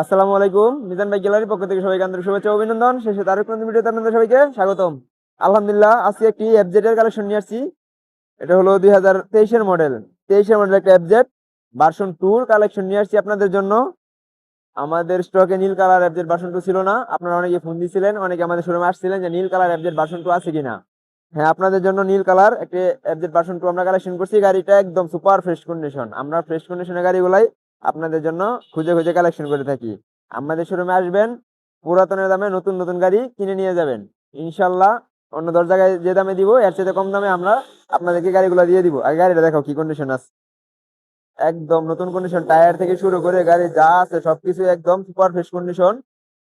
আসসালামু আলাইকুম। মিজান বাইক গ্যালারির পক্ষ থেকে সবাইকে আন্তরিক শুভেচ্ছা অভিনন্দন। শেষে তার নতুন ভিডিওতে আপনাদের সবাইকে স্বাগতম। আলহামদুলিল্লাহ, আজকে একটি এর কালেকশন নিয়ে আসছি। এটা হলো দুই হাজার তেইশের মডেল তেইশের মডেল একটা এফজেড ভার্সন টুর কালেকশন নিয়ে আসছি আপনাদের জন্য। আমাদের স্টকে নীল কালার এফজেড ভার্সন টু ছিল না। আপনারা অনেকে ফোন দিয়েছিলেন অনেকে আমাদের শোরুমে আসছিলেন যে নীল কালার এফজেড ভার্সন টু আছে কিনা। হ্যাঁ আপনাদের জন্য নীল কালার একটি এফজেড ভার্সন টু আমরা কালেকশন করছি। গাড়িটা একদম সুপার ফ্রেশ কন্ডিশন আমরা ফ্রেশ কন্ডিশনের গাড়িগুলাই আপনাদের জন্য খুঁজে খুঁজে কালেকশন করে থাকি। আমাদের শোরুমে আসবেন, পুরাতনের দামে নতুন নতুন গাড়ি কিনে নিয়ে যাবেন। ইনশাল্লাহ অন্য দশ জায়গায় যে দামে দিব, এর চেয়ে কম দামে আমরা আপনাদেরকে গাড়িগুলো দিয়ে দিব। আর গাড়িটা দেখো কি কন্ডিশন আছে। একদম নতুন কন্ডিশন টায়ার থেকে শুরু করে গাড়ি যা আছে সবকিছু একদম সুপার ফ্রেশ কন্ডিশন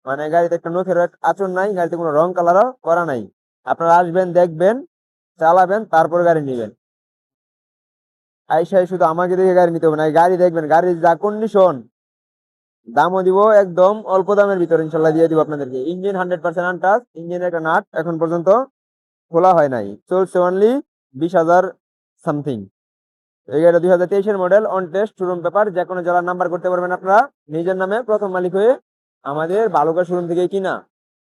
মানে গাড়িতে একটা নখের আচর নাই, গাড়িতে কোনো রং কালারও করা নাই। আপনারা আসবেন, দেখবেন, চালাবেন, তারপর গাড়ি নেবেন। আইসাই শুধু আমাকে দেখে গাড়ি নিতে হবে না গাড়ি দেখবেন, গাড়ির যা কন্ডিশন দামও দিব একদম অল্প দামের ভিতরে, ইনশাল্লাহ দিয়ে দিব আপনাদেরকে। ইঞ্জিন হান্ড্রেড পার্সেন্ট আনটাস ইঞ্জিনের একটা নাট, এখন পর্যন্ত খোলা হয় নাই। চলছে অনলি বিশ হাজার সামথিং এই গাড়িটা দুই হাজার তেইশের model on test showroom paper যে কোনো জেলার নাম্বার করতে পারবেন আপনারা। নিজের নামে প্রথম মালিক হয়ে আমাদের বালুকা শোরুম থেকে কিনা।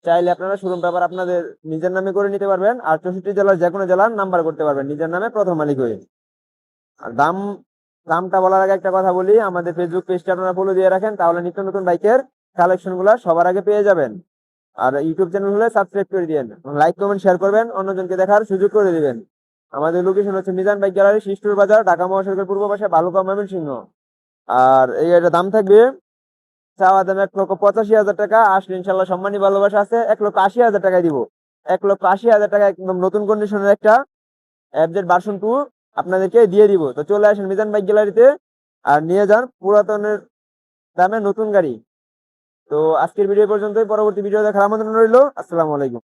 চাইলে আপনারা শোরুম পেপার আপনাদের নিজের নামে করে নিতে পারবেন, আর চৌষট্টি জেলার যে কোনো জেলার নাম্বার করতে পারবেন, নিজের নামে প্রথম মালিক হয়ে। দাম, দামটা বলার আগে একটা কথা বলি, আমাদের ফেসবুক পেজটা আপনারা ফলো দিয়ে রাখেন, তাহলে নিত্য নতুন বাইকের কালেকশনগুলা সবার আগে পেয়ে যাবেন। আর ইউটিউব চ্যানেল হলে সাবস্ক্রাইব করে দিবেন লাইক কমেন্ট শেয়ার করবেন, অন্যজনকে দেখার সুযোগ করে দিবেন। আমাদের লোকেশন হচ্ছে মিজান বাইক গ্যালারি শিষ্টুর বাজার, ঢাকা মহাসড়কের পূর্ব পাশে বালুকা ময়মনসিংহ। আর এই গাড়িটার দাম থাকবে চাওয়া দাম এক লক্ষ পঁচাশি হাজার টাকা, আসলে ইনশাল্লাহ সম্মানী ভালোবাসা আছে, এক লক্ষ আশি হাজার টাকায় দিব। এক লক্ষ আশি হাজার টাকা একদম নতুন কন্ডিশনের একটা অ্যাপজেট ভার্সন টু আপনাদেরকে দিয়ে দিব। তো চলে আসেন মিজান বাইক গ্যালারিতে আর নিয়ে যান পুরাতনের দামে নতুন গাড়ি। তো আজকের ভিডিও পর্যন্তই। পরবর্তী ভিডিও দেখার আমন্ত্রণ রইল। আসসালামু আলাইকুম।